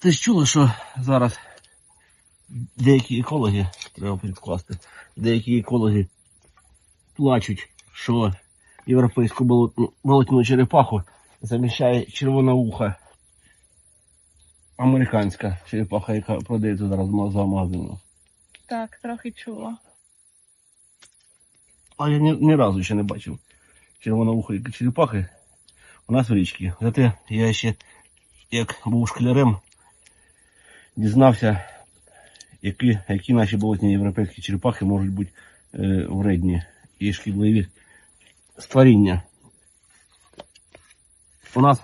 Ти ж чула, що зараз деякі екологи, треба підкласти, деякі екологи плачуть, що європейську болотну, болотну черепаху заміщає червона уха. Американська черепаха, яка продається зараз за магазину. Так, трохи чула. А я ні, ні разу ще не бачив червоноухої черепахи у нас в річці. Зате я ще, як був школярем, дізнався, які, які наші болотні європейські черепахи можуть бути е, вредні і шкідливі створіння. У нас,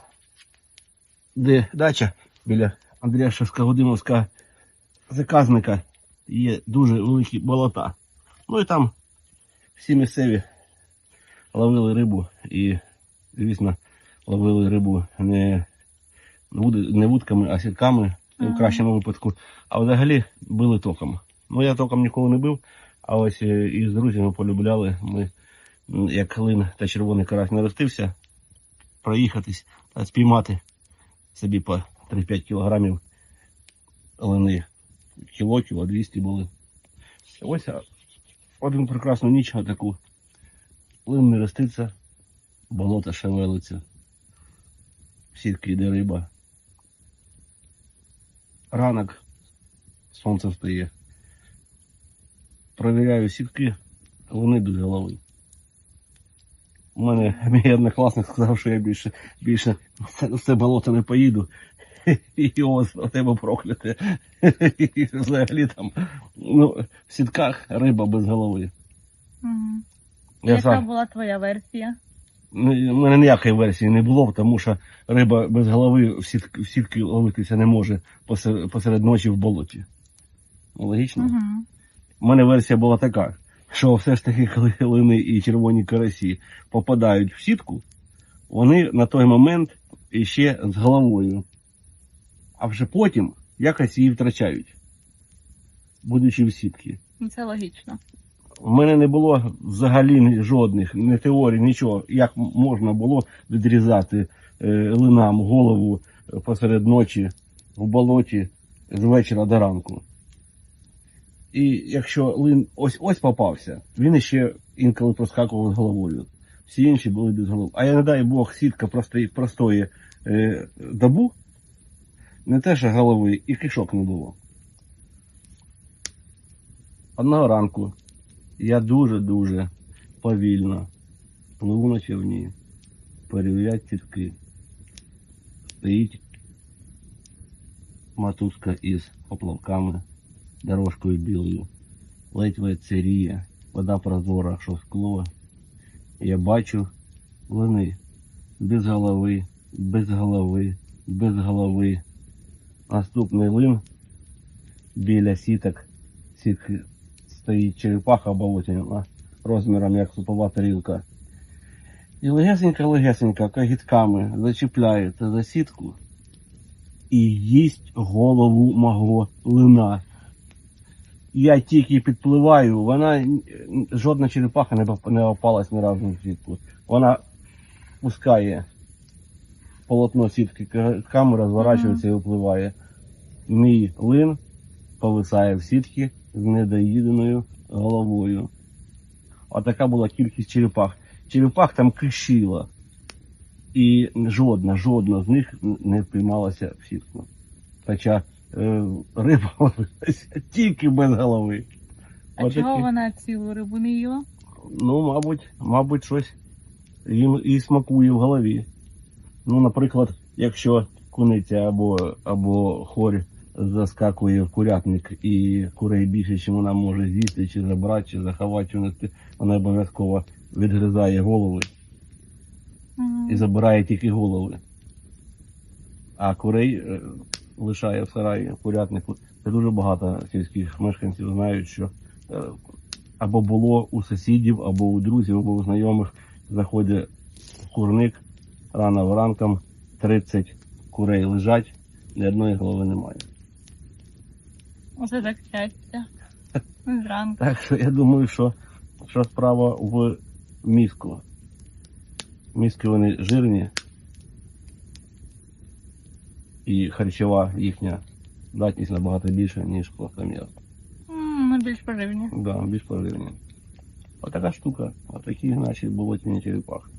де дача біля Андрія Шевська-Годимовська заказника, є дуже великі болота. Ну і там всі місцеві ловили рибу і, звісно, ловили рибу не, не вудками, а сітками в кращому випадку. А взагалі били током. Ну, я током ніколи не бив, а ось е, із друзями полюбляли. Ми, як клин та червоний карась наростився, проїхатись та спіймати собі по 3-5 кілограмів лини. Кіло, кіло 200 були. Ось один прекрасну ніч таку. Лин не роститься, болото шевелиться, в сітки йде риба. Ранок, сонце встає. Провіряю сітки, вони без голови. У мене мій однокласник сказав, що я більше, більше в це- болото не поїду. І ось у тебе прокляте. І взагалі там ну, в сітках риба без голови. Угу. Я Яка сам, була твоя версія? Ну, у мене ніякої версії не було, тому що риба без голови в сітки, в сітки ловитися не може посеред, посеред ночі в болоті. Ну, Логічно? Угу. У мене версія була така, що все ж таки, коли лини і червоні карасі попадають в сітку, вони на той момент іще з головою. А вже потім якось її втрачають, будучи в сітці. Це логічно. У мене не було взагалі жодних, ні теорій, нічого, як можна було відрізати е, линам голову посеред ночі в болоті з вечора до ранку. І якщо лин ось ось попався, він ще інколи проскакував з головою. Всі інші були без голови. А я не дай Бог, сітка простої, простої е, добу, не те, що голови, і кишок не було. Одного ранку я дуже-дуже повільно пливу на човні, перевіряють сітки. Стоїть матузка із поплавками, дорожкою білою. Ледь вечеріє, вода прозора, що скло. Я бачу лини без голови, без голови, без голови. Наступний лин біля сіток, сітки стоїть черепаха болотяна розміром як супова тарілка. І легесенька-легесенька кагітками зачіпляється за сітку і їсть голову мого лина. Я тільки підпливаю, вона жодна черепаха не, опалась ні разу в сітку. Вона пускає полотно сітки кагітками, розворачується і випливає. Мій лин повисає в сітки з недоїденою головою. А така була кількість черепах. Черепах там кишіло. І жодна, жодна з них не впіймалася в сітку. Хоча е, риба ловилася тільки без голови. А Отакі. чого вона цілу рибу не їла? Ну, мабуть, мабуть, щось їм і смакує в голові. Ну, наприклад, якщо куниця або, або хорь заскакує в курятник і курей більше, ніж вона може з'їсти, чи забрати, чи заховати, чи вона обов'язково відгризає голови Угу. і забирає тільки голови. А курей е, лишає в сараї, в курятнику. Це дуже багато сільських мешканців знають, що е, або було у сусідів, або у друзів, або у знайомих заходить в курник рано вранком 30 курей лежать, ні одної голови немає. Оце так щастя. Зранку. Так що я думаю, що, що справа в мізку. Мізки вони жирні. і харчова їхня здатність набагато більша, ніж плоскомір. М, Ну, більш поживні. Да, більш поживні. Отака штука. Отакі, значить, болотні черепахи.